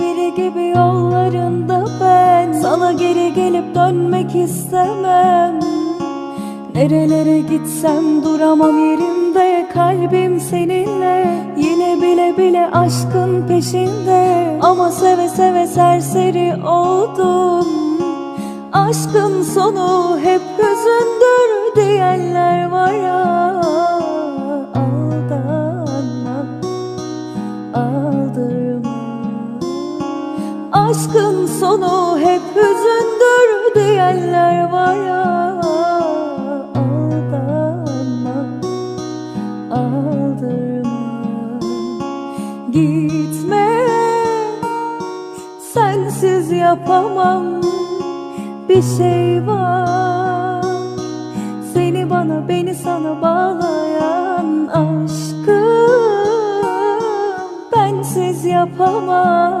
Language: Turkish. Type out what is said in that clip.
Biri gibi yollarında ben Sana geri gelip dönmek istemem. Nerelere gitsem duramam yerimde Kalbim seninle. Yine bile bile aşkın peşinde. Ama seve seve serseri oldum. Aşkın sonu hep hüzündür diyenler Aşkın sonu hep hüzündür diyenler var ya Aldanma, aldırma. Gitme, sensiz yapamam bir şey var. Seni bana beni sana bağlayan aşkım Bensiz yapamam